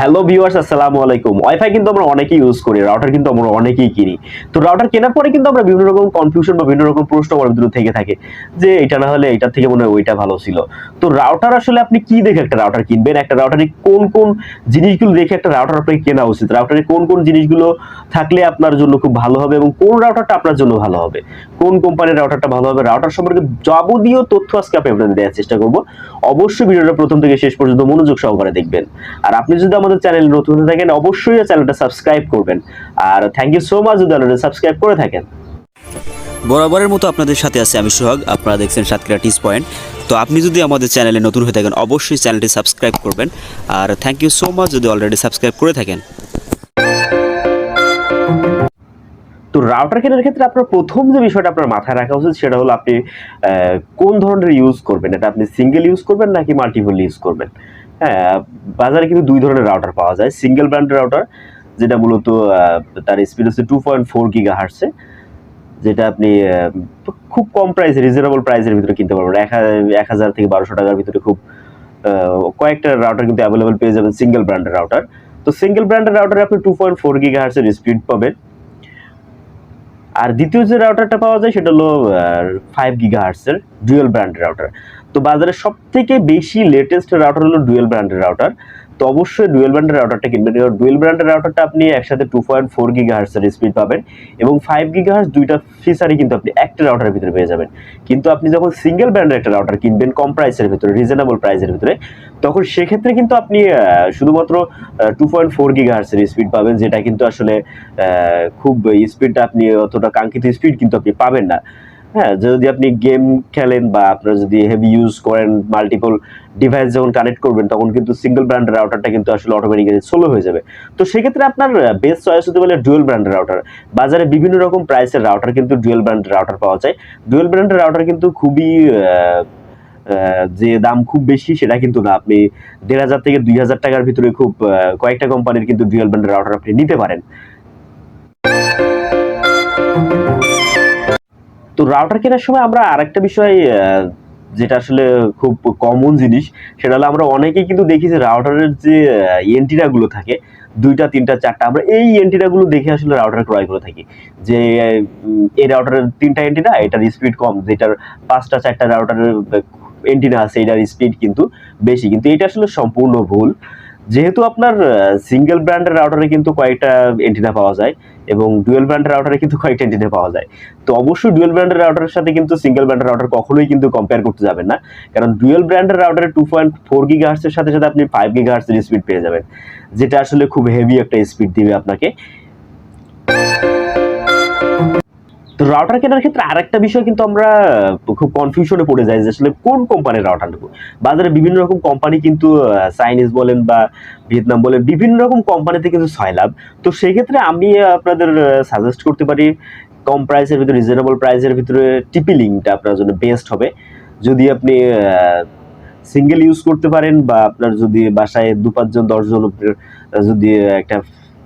Hello viewers আসসালামু আলাইকুম। Wifi কিন্তু আমরা অনেকেই ইউজ করি রাউটার কিন্তু আমরা অনেকেই কিনি। তো রাউটার কেনার পরে কিন্তু আমরা বিভিন্ন রকম কনফিউশন বা বিভিন্ন রকম প্রশ্ন আমাদের ভিতরে থেকে থাকে, যে এটা না হলে এটার থেকে মনে হয় ওইটা ভালো ছিল। তো রাউটার আসলে আপনি কি দেখে একটা রাউটার কিনবেন? একটা রাউটারে কোন কোন জিনিসগুলো দেখে একটা রাউটার আপনাকে কেনা উচিত? রাউটারে কোন কোন জিনিসগুলো থাকলে আপনার জন্য খুব ভালো হবে এবং কোন রাউটারটা আপনার জন্য ভালো হবে? কোন কোম্পানির রাউটারটা ভালো হবে? রাউটার সম্পর্কে যাবতীয় তথ্য আজকে আমি আপনাদের দেওয়ার চেষ্টা করব। অবশ্যই ভিডিওটা প্রথম থেকে শেষ পর্যন্ত মনোযোগ সহকারে দেখবেন। আর আপনি যদি আমাদের চ্যানেল নতুন হয়ে থাকেন অবশ্যই চ্যানেলটা সাবস্ক্রাইব করবেন। আর থ্যাংক ইউ সো মাচ যদি অলরেডি সাবস্ক্রাইব করে থাকেন। বরাবরের মতো আপনাদের সাথে আছে আমি সোহাগ আপনারা দেখছেন সাতক্ষীরা টিস পয়েন্ট তো আপনি যদি আমাদের চ্যানেলে নতুন হয়ে থাকেন অবশ্যই চ্যানেলটি সাবস্ক্রাইব করবেন। আর থ্যাংক ইউ সো মাচ যদি অলরেডি সাবস্ক্রাইব করে থাকেন। তো রাউটার কেনার ক্ষেত্রে আপনার প্রথম যে বিষয়টা আপনার মাথায় রাখা উচিত সেটা হলো আপনি কোন ধরনের ইউজ করবেন? এটা আপনি সিঙ্গেল ইউজ করবেন নাকি মাল্টিপল ইউজ করবেন? হ্যাঁ বাজারে কিন্তু দুই ধরনের রাউটার পাওয়া যায়। সিঙ্গেল ব্র্যান্ডের রাউটার যেটা মূলত তার স্পিড হচ্ছে টু পয়েন্ট ফোর গিগা হার্টসে যেটা আপনি খুব কম প্রাইসে রিজনেবল প্রাইসের ভিতরে কিনতে পারবেন। এক হাজার থেকে বারোশো টাকার ভিতরে খুব কয়েকটা রাউটার কিন্তু অ্যাভেলেবল পেয়ে যাবেন সিঙ্গেল ব্র্যান্ডের রাউটার তো সিঙ্গেল ব্র্যান্ডের রাউটারে আপনি টু পয়েন্ট ফোর গিগা হার্টসের স্পিড পাবেন। আর দ্বিতীয় যে রাউটারটা পাওয়া যায় সেটা হলো ফাইভ গিগা হার্সের ডুয়েল ব্র্যান্ডের রাউটার তো বাজারে সব থেকে বেশি লেটেস্ট রাউটার হলো ডুয়েল ব্র্যান্ডের রাউটার তো অবশ্যই ডুয়েল ব্র্যান্ডের রাউটারটা কিনবেন। কারণ ডুয়েল ব্র্যান্ডের রাউটারটা আপনি একসাথে টু পয়েন্ট ফোর গিগা হার্টসের স্পিড পাবেন এবং ফাইভ গিগা হার্টস দুইটা ফিচারই কিন্তু আপনি একটা রাউটারের ভিতরে পেয়ে যাবেন। কিন্তু আপনি যখন সিঙ্গেল ব্র্যান্ডের একটা রাউটার কিনবেন, কম প্রাইসের ভিতরে রিজনেবল প্রাইসের ভিতরে, তখন সেক্ষেত্রে কিন্তু আপনি শুধুমাত্র টু পয়েন্ট ফোর গিগা হার্টসের স্পিড পাবেন, যেটা কিন্তু আসলে খুব স্পিডটা আপনি অতটা কাঙ্ক্ষিত স্পিড কিন্তু আপনি পাবেন না। হ্যাঁ যদি আপনি গেম খেলেন বা আপনার যদি হেভি ইউজ করেন মাল্টিপল ডিভাইস যখন কানেক্ট করবেন, তখন কিন্তু সিঙ্গেল ব্র্যান্ডের রাউটারটা কিন্তু আসলে অটোমেটিক্যালি স্লো হয়ে যাবে। তো সেক্ষেত্রে আপনার বেস্ট চয়েস হতে পারে ডুয়েল ব্র্যান্ডের রাউটার বাজারে বিভিন্ন রকম প্রাইসের রাউটার কিন্তু ডুয়েল ব্র্যান্ডের রাউটার পাওয়া যায়। ডুয়েল ব্র্যান্ডের রাউটার কিন্তু খুবই যে দাম খুব বেশি, সেটা কিন্তু না। আপনি দেড় হাজার থেকে দুই হাজার টাকার ভিতরে খুব কয়েকটা কোম্পানির কিন্তু ডুয়েল ব্র্যান্ডের রাউটার আপনি নিতে পারেন। রাউটার কেনার সময় আমরা আরেকটা বিষয় যেটা আসলে খুব কমন জিনিস, সেটা হলো আমরা অনেকেই কিন্তু দেখি যে রাউটারের যে এন্টিনা গুলো থাকে, দুইটা, তিনটা, চারটা, আমরা এই এন্টিনা গুলো দেখে আসলে রাউটার ক্রয় করে থাকি। যে এই রাউটারের তিনটা এন্টিনা এটার স্পিড কম, যেটার পাঁচটা, চারটা রাউটারের এন্টিনা আছে, এটার স্পিড কিন্তু বেশি। কিন্তু এটা আসলে সম্পূর্ণ ভুল। যেহেতু আপনার সিঙ্গেল ব্র্যান্ডের রাউটারে কিন্তু কয়েকটা এন্টিনা পাওয়া যায় এবং ডুয়েল ব্র্যান্ডের রাউটারে কিন্তু কয়েকটা এন্টিনা পাওয়া যায়। তো অবশ্যই ডুয়েল ব্র্যান্ডের রাউটারের সাথে কিন্তু সিঙ্গেল ব্র্যান্ডের রাউটার কখনোই কিন্তু কম্পেয়ার করতে যাবেন না। কারণ ডুয়েল ব্র্যান্ডের রাউটারে টু পয়েন্ট ফোর গিগা হার্সের সাথে সাথে আপনি ফাইভ গিগা হার্সের স্পিড পেয়ে যাবেন, যেটা আসলে খুব হেভি একটা স্পিড দিবে আপনাকে। তো রাউটার কেনার ক্ষেত্রে আরেকটা বিষয় কিন্তু আমরা খুব কনফিউশনে পড়ে যাই যে আসলে কোন কোম্পানির রাউটার নেব? বাজারে বিভিন্ন রকম কোম্পানি কিন্তু চাইনিজ বলেন বা ভিয়েতনাম বলেন, বিভিন্ন রকম কোম্পানিতে কিন্তু ছয় লাভ তো সেক্ষেত্রে আমি আপনাদের সাজেস্ট করতে পারি, কম প্রাইসের ভিতরে রিজনেবল প্রাইসের ভিতরে টিপি লিঙ্কটা আপনার জন্য বেস্ট হবে। যদি আপনি সিঙ্গেল ইউজ করতে পারেন বা আপনার যদি বাসায় দু পাঁচজন দশজন যদি একটা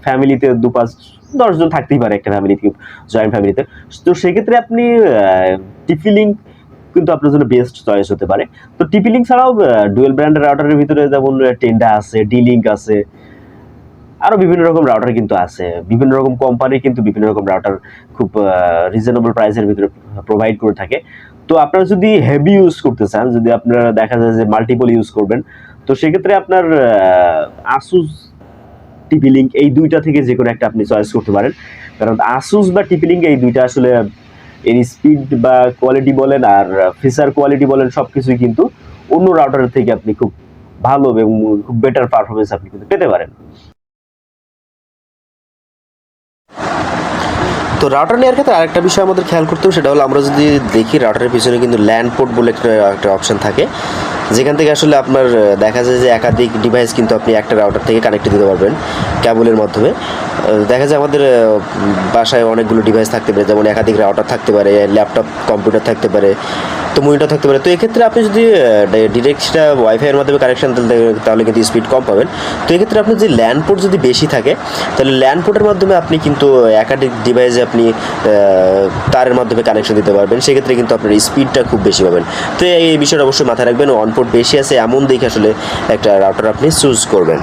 ফ্যামিলিতে দু পাঁচ দশজন থাকতেই পারে একটা ফ্যামিলিতে জয়েন্ট ফ্যামিলিতে তো। সেক্ষেত্রে আপনি লিঙ্ক কিন্তু আপনার জন্য বেস্ট চয়েস হতে পারে। তো লিঙ্ক ছাড়াও ডুয়েল ব্র্যান্ডের রাউটারের ভিতরে যেমন টেন্ডা আছে ডি লিঙ্ক আছে আরও বিভিন্ন রকম রাউটার কিন্তু আছে। বিভিন্ন রকম কোম্পানি কিন্তু বিভিন্ন রকম রাউটার খুব রিজনেবল প্রাইসের ভিতরে প্রোভাইড করে থাকে। তো আপনারা যদি হেভি ইউজ করতে চান, যদি আপনারা দেখা যায় যে মাল্টিপল ইউজ করবেন, তো সেক্ষেত্রে আপনার আসুস টিপি লিঙ্ক এই দুইটা থেকে যে কোনো একটা আপনি চয়েস করতে পারেন। কারণ আসুস বা টিপি লিঙ্ক এই দুইটা আসলে, এর স্পিড বা কোয়ালিটি বলেন আর ফিচার কোয়ালিটি বলেন সব কিছুই কিন্তু অন্য রাউটারের থেকে আপনি খুব ভালো এবং খুব বেটার পারফরমেন্স আপনি কিন্তু পেতে পারেন। তো রাউটার নেওয়ার ক্ষেত্রে আরেকটা বিষয় আমাদের খেয়াল করতে হবে, সেটা হলো আমরা যদি দেখি রাউটারের পিছনে কিন্তু ল্যান্ড পোর্ট বলে একটা অপশন থাকে। যেখান থেকে আসলে আপনার দেখা যায় যে একাধিক ডিভাইস কিন্তু আপনি একটা রাউটার থেকে কানেক্ট দিতে পারবেন ক্যাবলের মাধ্যমে। দেখা যায় আমাদের বাসায় অনেকগুলো ডিভাইস থাকতে পারে, যেমন একাধিক রাউটার থাকতে পারে ল্যাপটপ কম্পিউটার থাকতে পারে। তো মনিটর থাকতে পারে। তো এক্ষেত্রে আপনি যদি ডিরেক্ট সেটা ওয়াইফাইয়ের মাধ্যমে কানেকশন তাহলে কিন্তু স্পিড কম পাবেন। তো এক্ষেত্রে আপনার যদি ল্যান্ড পোর্ট যদি বেশি থাকে, তাহলে ল্যান্ড পোর্টের মাধ্যমে আপনি কিন্তু একাধিক ডিভাইসে আপনি তারের মাধ্যমে কানেকশন দিতে পারবেন। সেক্ষেত্রে কিন্তু আপনার স্পিডটা খুব বেশি পাবেন। তো এই বিষয়টা অবশ্যই মাথায় রাখবেন। অন বেশি আছে, এমন দেখে আসলে একটা রাউটার আপনি চুজ করবেন।